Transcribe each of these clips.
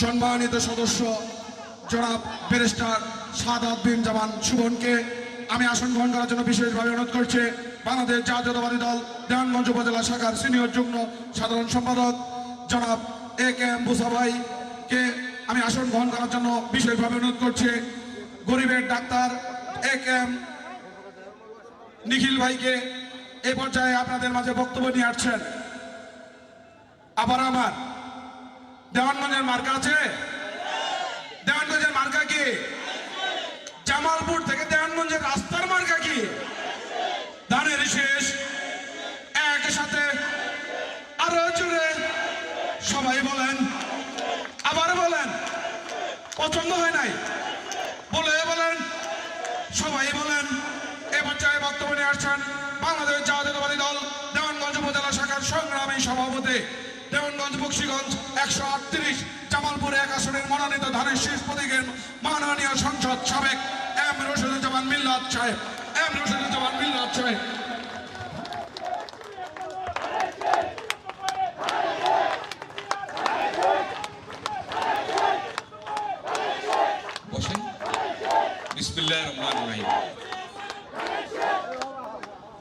সম্মানিত সদস্য, জনাব ব্যারিস্টার সাদাত বিন জামান সুবনকে আমি আসন গ্রহণ করার জন্য বিশেষভাবে অনুরোধ করছি। বাংলাদেশ জাতীয়তাবাদী দল দেওয়ানগঞ্জ উপজেলা শাখার সিনিয়র যুগ্ম সাধারণ সম্পাদক জনাব এ কে এম বুসাভাইকে আমি আসন গ্রহণ করার জন্য বিশেষভাবে অনুরোধ করছি। গরিবের ডাক্তার এ কে এম নিখিল ভাইকে এই পর্যায়ে আপনাদের মাঝে বক্তব্য নিয়ে আসছেন। আবার আমার দেওয়ানগঞ্জের মার্কা আছে? দেওয়ানগঞ্জের মার্কা কি? জামালপুর থেকে দেওয়ানগঞ্জের রাস্তার মার্কা কি? ধানের শেষ। একই সাথে আরও জুড়ে সবাই বলেন, আবার বলেন। পছন্দ হয় নাই? বলে বলেন, সবাই বলেন। এ পর্যায়ে বর্তমানে আসছেন বাংলাদেশ জাতীয়তাবাদী দল, দেওয়ানগঞ্জ উপজেলা শাখার সংগ্রামী সভাপতি, দেওয়ানগঞ্জ বক্সিগঞ্জ একশো আটত্রিশ জামালপুর এক আসনের মনোনীত ধানের শীষ প্রতীকের মাননীয় সংসদ সাবেক এম রশিদুজ্জামান মিল্লাত সাহেব। এম রশিদুজ্জামান মিল্লাত সাহেব।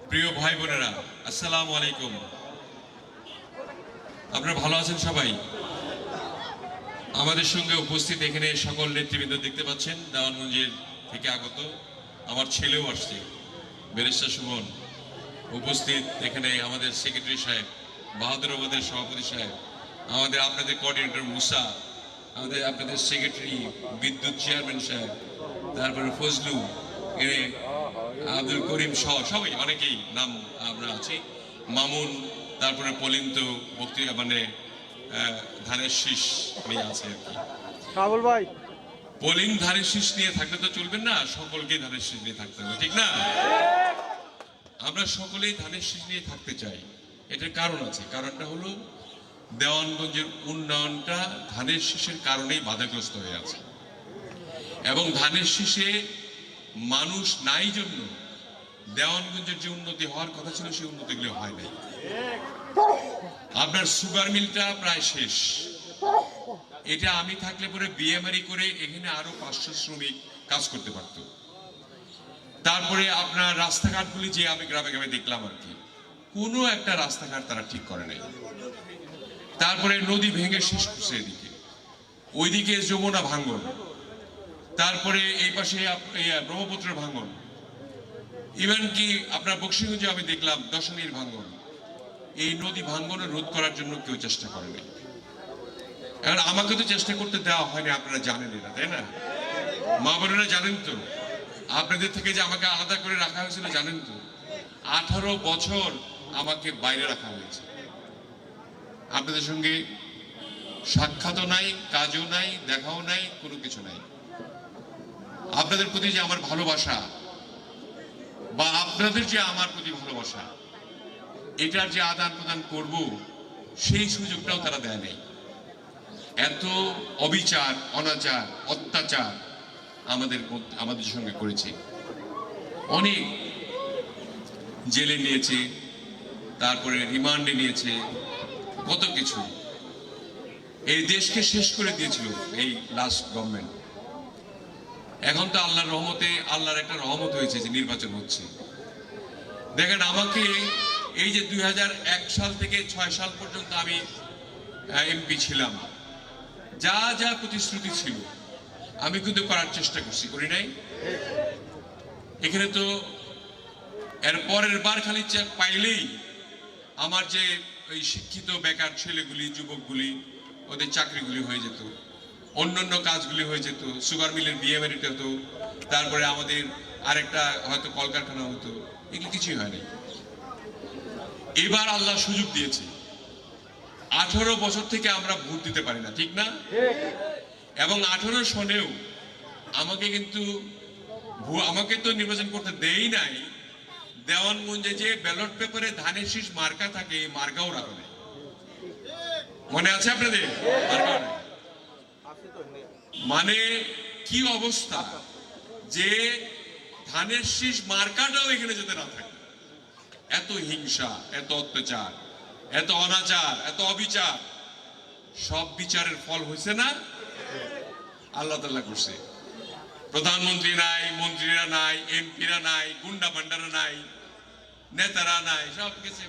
প্রিয় ভাই বোনেরা, আসসালামু আলাইকুম। আপনারা ভালো আছেন সবাই? আমাদের সঙ্গে উপস্থিত এখানে সকল নেতৃবৃন্দ দেখতে পাচ্ছেন, দেওয়ানগঞ্জের থেকে আগত আমার ছেলেও আসছে বেরেস্টার সুমন। উপস্থিত এখানে আমাদের সেক্রেটারি সাহেব, বাহাদুর আমাদের সভাপতি সাহেব, আমাদের আপনাদের কোঅর্ডিনেটর মুসা, আমাদের আপনাদের সেক্রেটারি বিদ্যুৎ চেয়ারম্যান সাহেব, তারপরে ফজলু, এনে আব্দুল করিম সহ সবাই, অনেকেই নাম আমরা আছি। মামুন, তারপরে পলিন্ত বক্তৃতা মানে ধানের শীষ নিয়ে আছে আর কি। কাবুল ভাই। পোলিং ধানের শীষ নিয়ে থাকলে তো চলবেন না সকলকেই ধানের শীষ নিয়ে থাকতে হবে ঠিক না? আমরা সকলেই ধানের শীষ নিয়ে থাকতে চাই এটার কারণ আছে। কারণটা হলো দেওয়ানগঞ্জের উন্নয়নটা ধানের শীষের কারণেই বাধাগ্রস্ত হয়ে আছে। এবং ধানের শীষে মানুষ নাই জন্য দেওয়ানগঞ্জের যে উন্নতি হওয়ার কথা ছিল সেই উন্নতিগুলো হয় নাই। আপনার সুগার মিলটা প্রায় শেষ। এটা আমি থাকলে পরে বিএমআরি করে এখানে আরও পাঁচশো শ্রমিক কাজ করতে পারত। তারপরে আপনার রাস্তাঘাটগুলি যে আমি গ্রামে গ্রামে দেখলাম আর কি, কোনো একটা রাস্তাঘাট তারা ঠিক করে নাই। তারপরে নদী ভেঙে শেষ করছে এদিকে। ওইদিকে যমুনা ভাঙ্গন। তারপরে এই পাশে ব্রহ্মপুত্রের ভাঙ্গন। ইভেন কি আপনার বক্সিগঞ্জে আমি দেখলাম দশমীর ভাঙ্গন। এই নদী ভাঙ্গনে রোধ করার জন্য কেউ চেষ্টা করেনি। এখন আমাকে তো চেষ্টা করতে দেওয়া হয়নি, আপনারা জানেন এটা তাই না? মা বোনেরা জানেন তো। আপনাদের থেকে যে আমাকে আলাদা করে রাখা হয়েছিল, জানেন তো? আঠারো বছর আমাকে বাইরে রাখা হয়েছে। আপনাদের সঙ্গে সাক্ষাৎও নাই, কাজও নাই, দেখাও নাই, কোনো কিছু নাই। আপনাদের প্রতি যে আমার ভালোবাসা বা আপনাদের যে আমার প্রতি ভালোবাসা এটার যে আদান প্রদান করব, সেই সুযোগটাও তারা দেয় নাই। এত অবিচার, অনাচার, অত্যাচার আমাদের আমাদের সঙ্গে করেছে। অনেক জেলে নিয়েছে, তারপরে রিমান্ডে নিয়েছে, কত কিছু। এই দেশকে শেষ করে দিয়েছিল এই লাস্ট গভর্নমেন্ট এখন তো আল্লাহর রহমতে, আল্লাহর একটা রহমত হয়েছে যে নির্বাচন হচ্ছে। দেখেন আমাকে এই যে দুই হাজার এক সাল থেকে ছয় সাল পর্যন্ত আমি এমপি ছিলাম। যা যা প্রতিশ্রুতি ছিল, আমি কিন্তু করার চেষ্টা করছি, করি নাই? এখানে তো এর পরের বার খালি পাইলেই আমার যে ওই শিক্ষিত বেকার ছেলেগুলি, যুবকগুলি, ওদের চাকরিগুলি হয়ে যেত, অন্যান্য কাজগুলি হয়ে যেত, সুগার মিলের বিএমএরিটা হতো, তারপরে আমাদের আরেকটা হয়তো কলকারখানা হতো, এগুলো কিছুই হয় নাই। এবার আল্লাহ সুযোগ দিয়েছে। আঠারো বছর থেকে আমরা ভোট দিতে পারি না, ঠিক না? এবং আঠারো সনেও আমাকে কিন্তু আমাকে তো নির্বাচন করতে দেই নাই। দেওয়ানগঞ্জে যে ব্যালট পেপারে ধানের শীষ মার্কা থাকে, এই মার্কাও রাখা নেই মনে আছে আপনাদের? মানে কি অবস্থা যে ধানের শীষ মার্কাটাও এখানে যেতে না থাকে? এত হিংসা, এত অত্যাচার, এত অনাচার, এত অবিচার, সব বিচারের ফল হয়েছে না? আল্লাহ তাল্লাহ করছে। প্রধানমন্ত্রী নাই, মন্ত্রীরা নাই, এমপিরা নাই, গুন্ডা ভান্ডারা নাই, নেতারা নাই, সব গেছে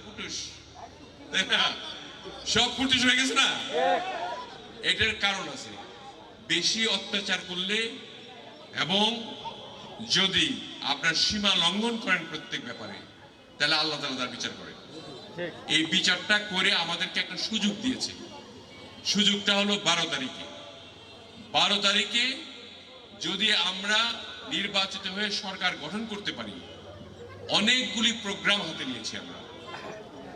না? সব ফুটুস হয়ে গেছে না? এটার কারণ আছে, বেশি অত্যাচার করলে এবং যদি আপনার সীমা লঙ্ঘন করেন প্রত্যেক ব্যাপারে তাহলে আল্লাহ তালা তার বিচার করেন এই বিচারটা করে আমাদেরকে একটা সুযোগ দিয়েছে। সুযোগটা হলো বারো তারিখে। বারো তারিখে যদি আমরা নির্বাচিত হয়ে সরকার গঠন করতে পারি অনেকগুলি প্রোগ্রাম হাতে নিয়েছি আমরা।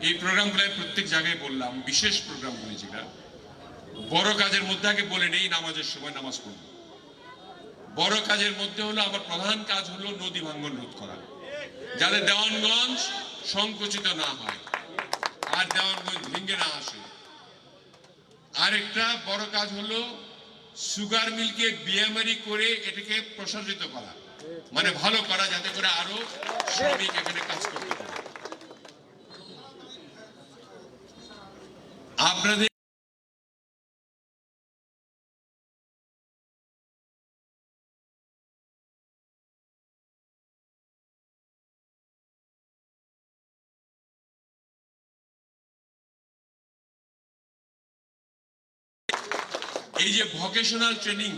এই প্রোগ্রামগুলো প্রত্যেক জায়গায় বললাম বিশেষ প্রোগ্রামগুলি যেটা বড় কাজের মধ্যে আগে বলে নেই নামাজের সময় নামাজ পড়ব। বড় কাজের মধ্যে হলো আমার প্রধান কাজ হলো নদী ভাঙ্গন রোধ করা। যাতে দেওয়ানগঞ্জ সংকুচিত না হয় আর দেওয়ানগঞ্জ ভেঙে না আসে। আরেকটা বড় কাজ হলো সুগার মিলকে বিএমআরি করে এটাকে প্রসারিত করা। মানে ভালো করা, যাতে করে আরও শ্রমিক এখানে কাজ করতে পারে। আপনাদের এই যে ভোকেশনাল ট্রেনিং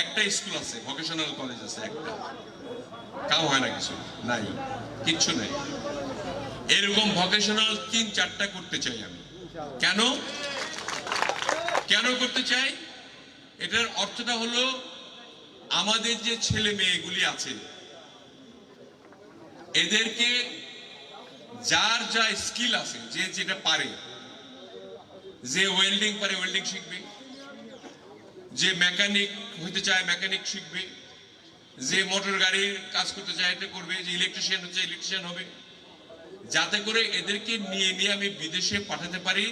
একটা স্কুল আছে ভোকেশনাল কলেজ আছে একটা। কাম হয় না কিছু, নাই, কিচ্ছু নাই। এরকম ভোকেশনাল তিন চারটা করতে চাই আমি। কেন? কেন করতে চাই? এটার অর্থটা হলো, আমাদের যে ছেলে মেয়েগুলি আছে, এদেরকে যার যা স্কিল আছে, যে যেটা পারে, যে ওয়েল্ডিং পারে ওয়েল্ডিং শিখবে। যে মেকানিক হইতে চায় মেকানিক শিখবে, যে মোটর গাড়ির কাজ করতে চায়, এটা করবে, যে ইলেকট্রিশিয়ান হচ্ছে ইলেকট্রিশিয়ান হবে। যাতে করে এদেরকে নিয়ে নিয়ে আমি বিদেশে পাঠাতে পারি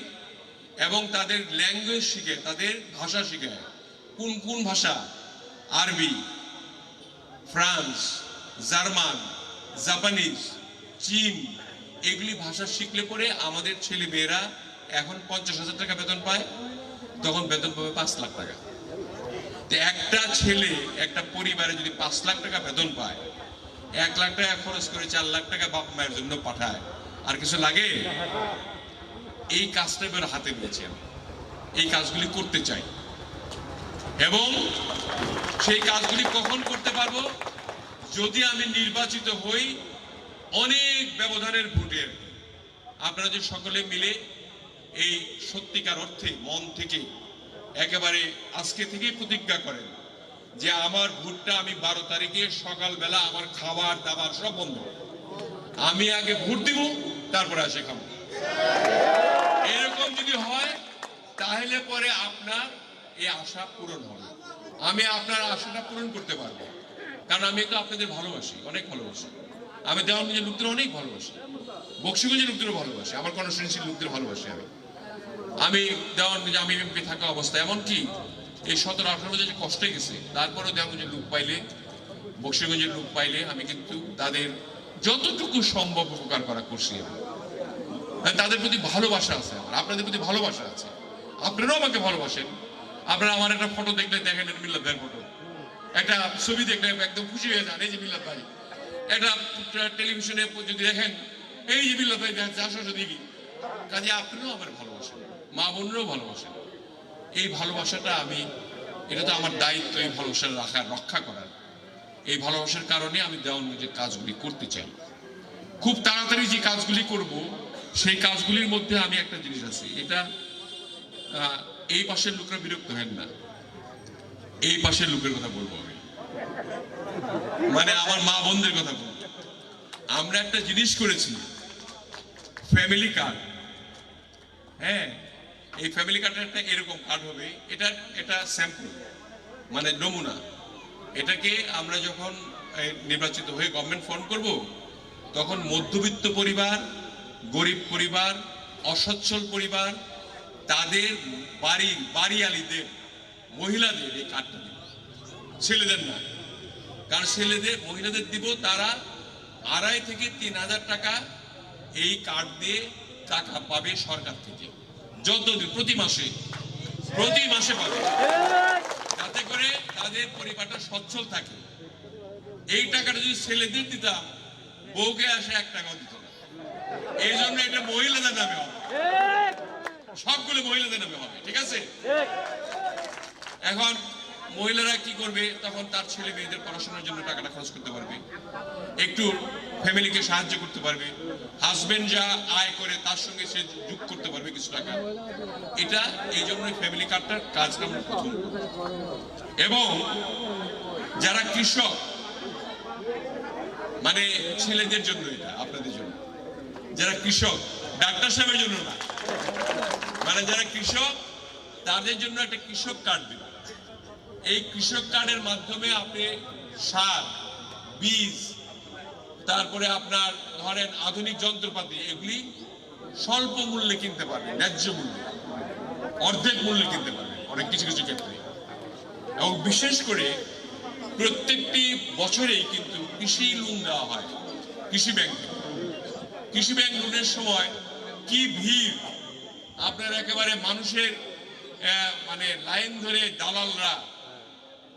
এবং তাদের ল্যাঙ্গুয়েজ শিখে, তাদের ভাষা শিখে। কোন কোন ভাষা? আরবি, ফ্রান্স, জার্মান, জাপানিজ, চীন, এগুলি ভাষা শিখলে পরে আমাদের ছেলে মেয়েরা এখন পঞ্চাশ হাজার টাকা বেতন পায়, তখন বেতন পাবে পাঁচ লাখ টাকা। একটা ছেলে একটা পরিবারে যদি পাঁচ লাখ টাকা বেতন পায়, এক লাখ টাকা খরচ করে চার লাখ টাকা বাপ মায়ের জন্য পাঠায়, আর কিছু লাগে? এই কাজটা এবার হাতে আমি। এই কাজগুলি করতে চাই। এবং সেই কাজগুলি কখন করতে পারব? যদি আমি নির্বাচিত হই, অনেক ব্যবধানের ভোটের আপনারা যে সকলে মিলে এই সত্যিকার অর্থে মন থেকে একেবারে আজকে থেকে প্রতিজ্ঞা করেন যে আমার ভোটটা আমি বারো তারিখে সকালবেলা আমার খাবার দাবার সব বন্ধ। আমি আগে ভোট দিব, তারপরে আসে খাব। এরকম যদি হয়, তাহলে পরে আপনার এই আশা পূরণ হবে। আমি আপনার আশাটা পূরণ করতে পারব। কারণ আমি তো আপনাদের ভালোবাসি, অনেক ভালোবাসি। আমি দেওয়ানগঞ্জের লোকদের অনেক ভালোবাসি। বক্সিগঞ্জের লোকদেরও ভালোবাসি। আমার কনস্টিটুয়েন্সির লোকদের ভালোবাসি আমি। আমি দেওয়ানগঞ্জে আমি এমপি থাকা অবস্থা এমনকি এই সতেরো আঠারো বছর যে কষ্টে গেছে তারপরেও দেওয়ানগঞ্জের লোক পাইলে বক্সিগঞ্জের লোক পাইলে আমি কিন্তু তাদের যতটুকু সম্ভব উপকার করা করছি হ্যাঁ, তাদের প্রতি ভালোবাসা আছে আমার আপনাদের প্রতি ভালোবাসা আছে আপনারাও আমাকে ভালোবাসেন আপনারা আমার একটা ফটো দেখলে দেখেন এটা মিল্লাত ভাইয়ের ফটো একটা ছবি দেখলে একদম খুশি হয়ে যান এই যে মিল্লাত ভাই একটা টেলিভিশনে যদি দেখেন এই যে মিল্লাত ভাই দেখেন চারশো দেখি কাজে আপনিও আমার ভালোবাসেন মা বোনেরও ভালোবাসেন এই ভালোবাসাটা আমি, এটা তো আমার দায়িত্ব এই ভালোবাসা রাখার, রক্ষা করার। এই ভালোবাসার কারণে আমি দেওয়ানগঞ্জের কাজগুলি করতে চাই। খুব তাড়াতাড়ি যে কাজগুলি করব, সেই কাজগুলির মধ্যে আমি একটা জিনিস আছে। এটা এই পাশের লোকরা বিরক্ত হেন না। এই পাশের লোকের কথা বলব আমি। মানে আমার মা বোনদের কথা বলব। আমরা একটা জিনিস করেছি। Family card. হ্যাঁ এই ফ্যামিলি একটা এরকম কার্ড হবে। এটা এটা স্যাম্পল মানে নমুনা। এটাকে আমরা যখন নির্বাচিত হয়ে গভর্নমেন্ট ফর্ম করব, তখন মধ্যবিত্ত পরিবার, গরিব পরিবার, অসচ্ছল পরিবার, তাদের বাড়ির বাড়িয়ালিদের, মহিলাদের এই কার্ডটা দিব। ছেলেদের না। কারণ ছেলেদের, মহিলাদের দিব, তারা আড়াই থেকে তিন হাজার টাকা এই কার্ড দিয়ে টাকা পাবে সরকার থেকে। যত প্রতি মাসে প্রতি মাসে পাবে। তাদের পরিবারটা সচ্ছল থাকে। এই টাকাটা যদি ছেলেদের দিতাম বউকে আসে এক টাকা দিত না। এই জন্য এটা মহিলাদের নামে হবে। সবগুলো মহিলাদের নামে হবে ঠিক আছে? এখন মহিলারা কি করবে? তখন তার ছেলে মেয়েদের পড়াশোনার জন্য টাকাটা খরচ করতে পারবে। একটু ফ্যামিলিকে সাহায্য করতে পারবে। হাজবেন্ড যা আয় করে, তার সঙ্গে সে যোগ করতে পারবে কিছু টাকা। এটা এই জন্য ফ্যামিলি কার্ডটার কাজ আমরা প্রথম। এবং যারা কৃষক মানে ছেলেদের জন্য এটা, আপনাদের জন্য। যারা কৃষক, ডাক্তার সাহেবের জন্য না। মানে যারা কৃষক, তাদের জন্য একটা কৃষক কার্ড এই কৃষক কার্ডের মাধ্যমে আপনি সার, বীজ, তারপরে আপনার ধরেন আধুনিক যন্ত্রপাতি, এগুলি স্বল্প মূল্যে কিনতে পারবেন, ন্যায্য মূল্যে। অর্ধেক মূল্যে কিনতে পারবেন, অনেক কিছু কিছু ক্ষেত্রে। এবং বিশেষ করে প্রত্যেকটি বছরেই কিন্তু কৃষি লোন দেওয়া হয়, কৃষি ব্যাংক। কৃষি ব্যাংক লোনের সময় কি ভিড়? আপনার একেবারে মানুষের মানে লাইন ধরে দালালরা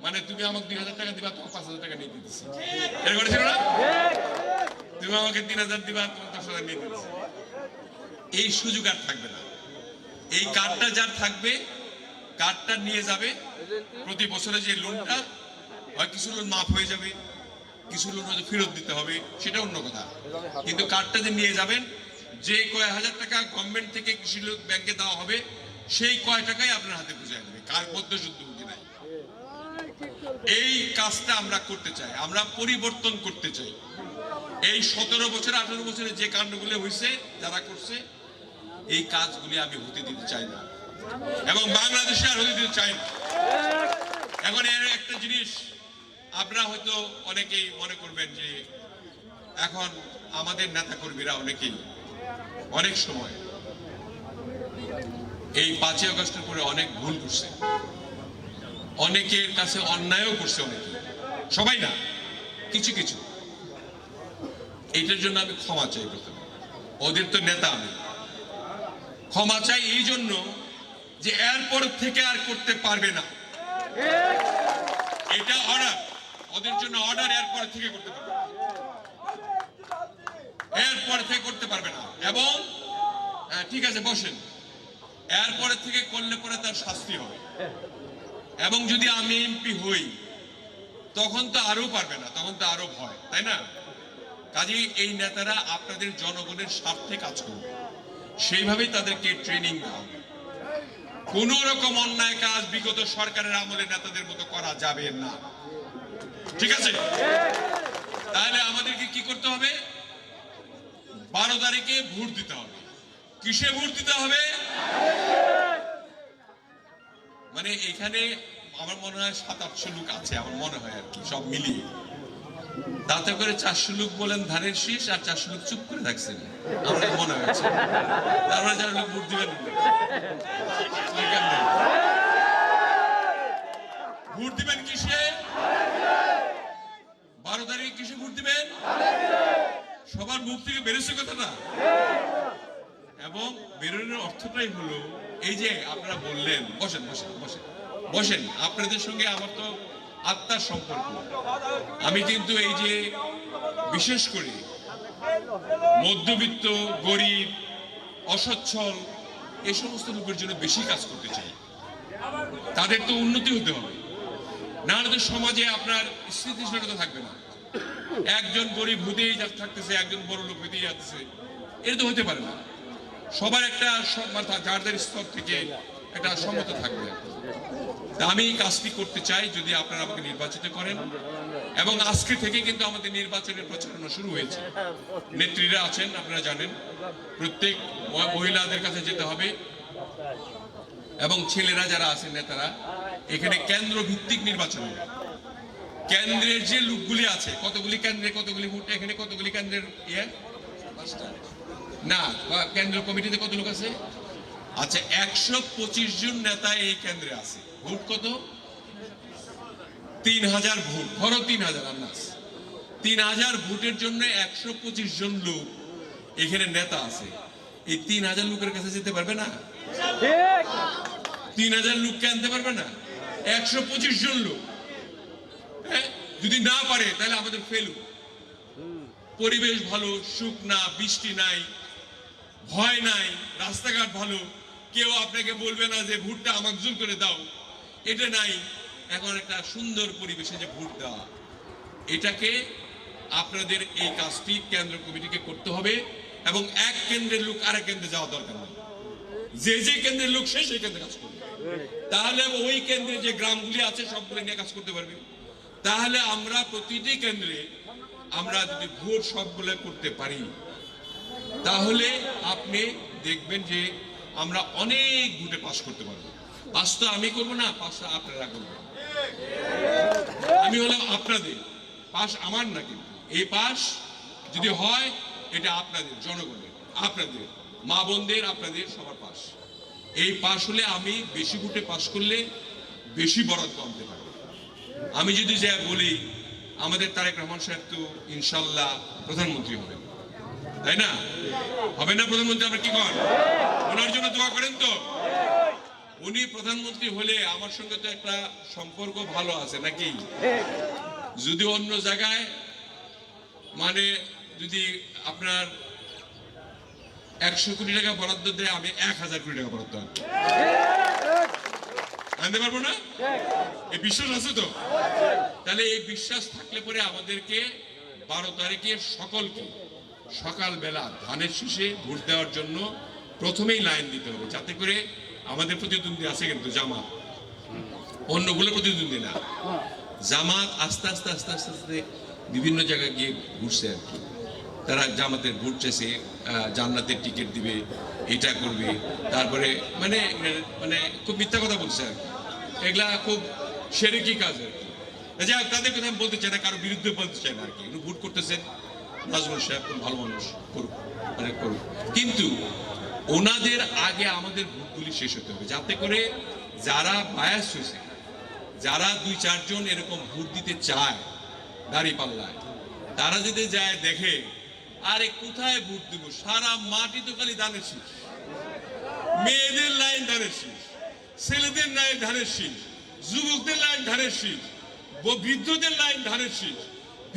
মানে তুমি আমাকে দুই হাজার টাকা দিবা, তোমার পাঁচ হাজার টাকা নিয়ে দিতেছি। এরকম ছিল না? তুমি আমাকে তিন হাজার দিবা, তোমার দশ হাজার নিয়ে দিতেছি। এই সুযোগ আর থাকবে না। এই কার্ডটা যার থাকবে, কার্ডটা নিয়ে যাবে। প্রতি বছরে যে লোনটা হয় কিছু লোন মাফ হয়ে যাবে, কিছু লোন হয়তো ফেরত দিতে হবে, সেটা অন্য কথা। কিন্তু কার্ডটা যে নিয়ে যাবেন, যে কয় হাজার টাকা গভর্নমেন্ট থেকে কৃষি ব্যাংকে দেওয়া হবে, সেই কয় টাকাই আপনার হাতে বুঝে যাবে। কার মধ্যে শুদ্ধমুখী নাই। এই কাজটা আমরা করতে চাই, আমরা পরিবর্তন করতে চাই। এই সতেরো বছর, আঠারো বছরে যে কাণ্ডগুলি হয়েছে যারা করছে, এই কাজগুলি আমি হতে দিতে চাই না। এবং বাংলাদেশে আর হতে দিতে চাই না। এখন এর একটা জিনিস, আপনারা হয়তো অনেকেই মনে করবেন যে, এখন আমাদের নেতা কর্মীরা অনেকেই, অনেক সময়, এই পাঁচই আগস্টের পরে অনেক ভুল করছে। অনেকের কাছে অন্যায়ও করছে অনেকে। সবাই না কিছু কিছু। এইটার জন্য আমি ক্ষমা চাই প্রথমে। ওদের তো নেতা আমি। ক্ষমা চাই এই জন্য যে এরপর থেকে আর করতে পারবে না। এটা অর্ডার। ওদের জন্য অর্ডার এরপর থেকে করতে পারবে। এরপর থেকে করতে পারবে না। এবং হ্যাঁ, ঠিক আছে বসেন। এরপরে থেকে করলে পরে তার শাস্তি হবে। এবং যদি আমি এমপি হই, তখন তো আরও পারবে না, তখন তো আরও ভয়, তাই না? কাজেই এই নেতারা আপনাদের জনগণের স্বার্থে কাজ করবে। সেইভাবেই তাদেরকে ট্রেনিং দেওয়া হবে। কোন রকম অন্যায় কাজ বিগত সরকারের আমলে নেতাদের মতো করা যাবে না। ঠিক আছে? তাহলে আমাদেরকে কি করতে হবে? বারো তারিখে ভোট দিতে হবে। কিসে ভোট দিতে হবে? মানে এখানে আমার মনে হয় সাত, আটশো লোক আছে, আমার মনে হয় আর কি, সব মিলিয়ে। তাতে করে চারশো লোক বলেন ধানের শীষ আর চারশো লোক চুপ করে থাকছেন আমার মনে হয়েছে। তারপরে যারা লোক ভোট দিবেন ভোট দিবেন কিসে? বারো তারিখে কিসে ভোট দিবেন? সবার মুখ থেকে বেরোচ্ছে কথাটা? এবং বেরোনোর অর্থটাই হলো, এই যে আপনারা বললেন, বসেন বসেন বসেন বসেন, আপনাদের সঙ্গে আমার তো আত্মার সম্পর্ক। আমি কিন্তু এই যে বিশেষ করে মধ্যবিত্ত, গরিব, অসচ্ছল, এই সমস্ত লোকের জন্য বেশি কাজ করতে চাই। তাদের তো উন্নতি হতে হবে। না হলে তো সমাজে আপনার স্থিতিশীলতা থাকবে না। একজন গরিব হতেই থাকতেছে, একজন বড় লোক হতেই যাচ্ছে। এটা তো হতে পারে না। সবার একটা যার যার স্তর থেকে একটা সম্মত থাকবে। আমি কাজটি করতে চাই যদি আপনারা আমাকে নির্বাচিত করেন। এবং আজকে থেকে কিন্তু আমাদের নির্বাচনের প্রচারণা শুরু হয়েছে। নেত্রীরা আছেন, আপনারা জানেন। প্রত্যেক মহিলাদের কাছে যেতে হবে। এবং ছেলেরা যারা আছেন নেতারা, এখানে কেন্দ্র ভিত্তিক নির্বাচন। কেন্দ্রের যে লোকগুলি আছে, কতগুলি কেন্দ্রে কতগুলি ভোট, এখানে কতগুলি কেন্দ্রের ইয়ে? না বা- কেন্দ্র কমিটিতে কত লোক আছে? আচ্ছা একশো পঁচিশ জন নেতা এই কেন্দ্রে আছে। ভোট কত? তিন হাজার ভোট। ধরো তিন হাজার আন্দাজ। তিন হাজার ভোটের জন্য একশো পঁচিশ জন লোক এখানে নেতা আছে। এই তিন হাজার লোকের কাছে যেতে পারবে না? তিন হাজার লোককে আনতে পারবে না? একশো পঁচিশ জন লোক। হ্যাঁ যদি না পারে তাহলে আমাদের ফেলু পরিবেশ ভালো সুখ না বৃষ্টি নাই ভয় নাই, রাস্তাঘাট ভালো। কেউ আপনাকে বলবে না যে ভোটটা আমাকে জোর করে দাও। এটা নাই। এখন একটা সুন্দর পরিবেশে যে ভোট দেওয়া। এটাকে আপনাদের এই কাজটি কেন্দ্র কমিটিকে করতে হবে এবং এক কেন্দ্রের লোক আরেক কেন্দ্রে যাওয়া দরকার নেই। যে যে কেন্দ্রের লোক সে সেই কেন্দ্রে কাজ করবে। তাহলে ওই কেন্দ্রে যে গ্রামগুলি আছে, সবগুলো নিয়ে কাজ করতে পারবে। তাহলে আমরা প্রতিটি কেন্দ্রে আমরা যদি ভোট সবগুলো করতে পারি তাহলে আপনি দেখবেন যে আমরা অনেক ভোটে পাস করতে পারব। পাস তো আমি করব না পাস আপনারা করবেন। আমি হলাম আপনাদের পাস আমার না কিন্তু। এই পাস যদি হয়, এটা আপনাদের, জনগণের, আপনাদের, মা বোনদের, আপনাদের সবার পাস এই পাস হলে আমি বেশি ভোটে পাস করলে বেশি বরাদ্দ আনতে পারব। আমি যদি যা বলি, আমাদের তারেক রহমান সাহেব তো ইনশাল্লাহ প্রধানমন্ত্রী হবেন। তাই না? হবে না প্রধানমন্ত্রী আমরা কি করেন? ওনার জন্য দোয়া করেন তো। উনি প্রধানমন্ত্রী হলে আমার সঙ্গে তো একটা সম্পর্ক ভালো আছে, নাকি? যদি অন্য জায়গায় মানে যদি আপনার একশো কোটি টাকা বরাদ্দ দেয়, আমি এক হাজার কোটি টাকা বরাদ্দ। আনতে পারব না? এই বিশ্বাস আছে তো? তাহলে এই বিশ্বাস থাকলে পরে আমাদেরকে বারো তারিখে সকলকে সকালবেলা ধানের শীষে ভোট দেওয়ার জন্য প্রথমেই লাইন দিতে হবে যাতে করে আমাদের প্রতিদ্বন্দ্বী আছে কিন্তু জামাত। অন্যগুলো প্রতিদ্বন্দ্বী না। জামাত আস্তে আস্তে আস্তে আস্তে আস্তে বিভিন্ন জায়গায় গিয়ে ঘুরছে আর কি। তারা জামাতের ভোট আহ, জান্নাতের টিকিট দিবে এটা করবে। তারপরে মানে মানে খুব মিথ্যা কথা বলছে আর এগুলা খুব সেরেকি কাজ আর কি। তাদের কথা আমি বলতে চাই না কারও বিরুদ্ধে বলতে চাই না আর কি। ভোট করতেছেন নাজমুল সাহেব খুব ভালো মানুষ করুক মানে করুক। কিন্তু ওনাদের আগে আমাদের ভোটগুলি শেষ হতে হবে। যাতে করে যারা বায়াস হয়েছে, যারা দুই চারজন এরকম ভোট দিতে চায় দাঁড়িয়ে পাল্লায়, তারা যদি যায় দেখে, আরে কোথায় ভোট দিব? সারা মাটি তো খালি ধানের শীষ। মেয়েদের লাইন ধানের শীষ, ছেলেদের লাইন ধানের শীষ, যুবকদের লাইন ধানের শীষ বৃদ্ধদের লাইন ধানের শীষ,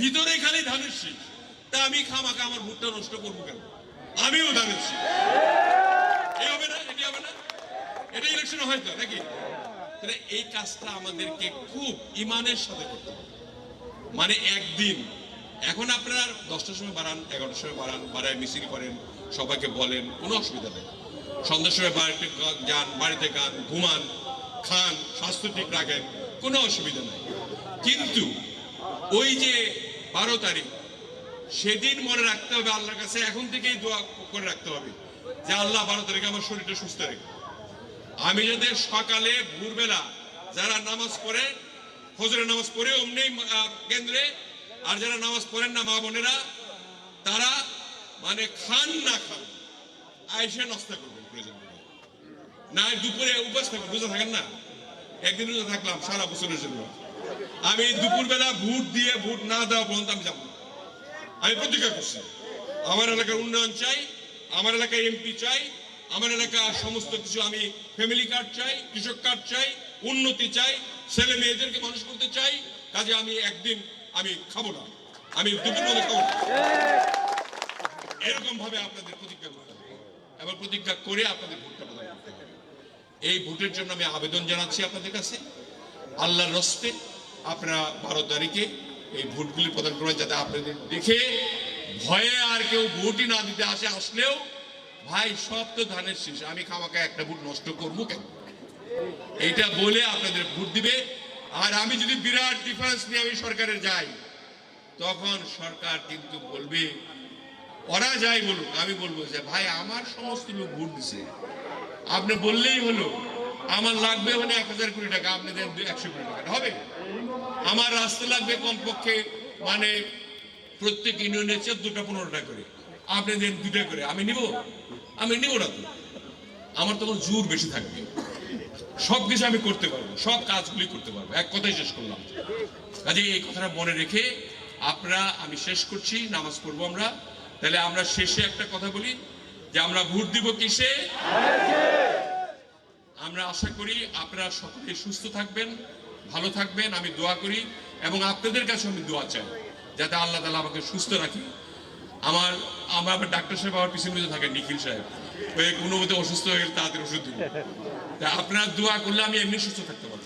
ভিতরে খালি ধানের শীষ। তা আমি খামাকা আমার ভোটটা নষ্ট করব কেন? আমিও শীষ এই হবে না, এটি ইলেকশন হয়তো, নাকি? তাহলে এই কাজটা আমাদেরকে খুব ইমানের সাথে করতে মানে একদিন, এখন আপনারা দশটার সময় বাড়ান, এগারোটার সময় বাড়ান, বাড়ায় মিছিল করেন, সবাইকে বলেন, কোনো অসুবিধা নেই। সন্ধ্যার সময় বাড়িতে যান, বাড়িতে গান, ঘুমান, খান, স্বাস্থ্য ঠিক রাখেন, কোনো অসুবিধা নেই। কিন্তু ওই যে বারো তারিখ সেদিন মনে রাখতে হবে আল্লাহর কাছে, এখন থেকেই দোয়া করে রাখতে হবে যে আল্লাহ বারো তারিখে আমার শরীরটা সুস্থ রেখে। আমি যাতে সকালে, ভোরবেলা যারা নামাজ পড়ে, ফজরের নামাজ পড়ে, অমনি কেন্দ্রে, আর যারা নামাজ পড়েন না, মা বোনেরা, তারা মানে খান না খান আয়সা নস্তা করবেন প্রয়োজন না দুপুরে উপাস থাকবেন, রোজা থাকেন না? একদিন রোজা থাকলাম সারা বছরের জন্য। আমি দুপুরবেলা ভোট দিয়ে ভোট না দেওয়া পর্যন্ত আমি যাব। আমি প্রতিজ্ঞা করছি, আমার এলাকার উন্নয়ন চাই, আমার এলাকায় এমপি চাই, আমার এলাকার সমস্ত কিছু আমি ফ্যামিলি কার্ড চাই, কৃষক কার্ড চাই, উন্নতি চাই, ছেলে মেয়েদেরকে মানুষ করতে চাই, কাজে আমি একদিন আমি খাব না, আমি দুপুর মধ্যে খাব এরকম ভাবে আপনাদের প্রতিজ্ঞা করতে হবে। এবার প্রতিজ্ঞা করে আপনাদের ভোটটা প্রদান করতে হবে। এই ভোটের জন্য আমি আবেদন জানাচ্ছি আপনাদের কাছে। আল্লাহর রস্তে আপনারা বারো তারিখে এই ভোটগুলি প্রদান করবেন যাতে আপনাদের দেখে ভয়ে আর কেউ ভোটই না দিতে আসে, আসলেও ভাই, সব তো ধানের শীষ। আমি খামাকা একটা ভোট নষ্ট করব কেন? এইটা বলে আপনাদের ভোট দিবে। আর আমি যদি বিরাট ডিফারেন্স নিয়ে আমি সরকারের যাই, তখন সরকার কিন্তু বলবে, ওরা যাই বলুক, আমি বলব যে, ভাই, আমার সমস্ত লোক ভোট দিছে। আপনি বললেই হলো। আমার লাগবে মানে এক হাজার কোটি টাকা, আপনি দেন একশো কোটি টাকা। হবে? আমার রাস্তা লাগবে কমপক্ষে মানে প্রত্যেক ইউনিয়নে চোদ্দটা পনেরোটা করে। আপনি দেন দুটা করে। আমি নিব? আমি নিব না তো? আমার তখন জোর বেশি থাকবে। সব কিছু আমি করতে পারব। সব কাজগুলি করতে পারব। এক কথাই শেষ করলাম। কাজে এই কথাটা মনে রেখে আপনারা, আমি শেষ করছি, নামাজ পড়ব আমরা। তাহলে আমরা শেষে একটা কথা বলি, যে আমরা ভোট দিব কিসে? আমরা আশা করি আপনারা সকলে সুস্থ থাকবেন। ভালো থাকবেন, আমি দোয়া করি এবং আপনাদের কাছে আমি দোয়া চাই, যাতে আল্লাহ তালা আমাকে সুস্থ রাখি। আমার আমার আবার ডাক্তার সাহেব আমার পিছনে পিছনে থাকে নিখিল সাহেব। ওই কোনো মতে অসুস্থ হয়ে গেলে তাড়াতাড়ি ওষুধ দিব। তা আপনার দোয়া করলে আমি এমনি সুস্থ থাকতে পারব।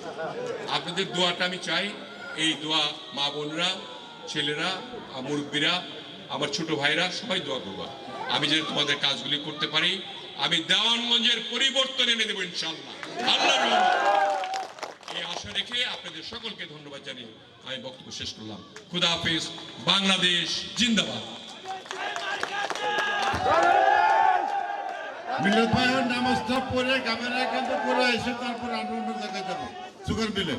আপনাদের দোয়াটা আমি চাই, এই দোয়া মা বোনরা, ছেলেরা মুরব্বীরা, আমার ছোট ভাইরা, সবাই দোয়া করবা। আমি যে তোমাদের কাজগুলি করতে পারি। আমি দেওয়ানগঞ্জের পরিবর্তন এনে দেবো ইনশাল্লাহ আল্লাহর দেখে আপনাদের সকলকে ধন্যবাদ জানিয়ে আমি বক্তব্য শেষ করলাম। খুদা হাফিজ, বাংলাদেশ জিন্দাবাদ। মিলন ভাইয়ের পরে ক্যামেরা পরে এসে তারপরে সুগার মিলে।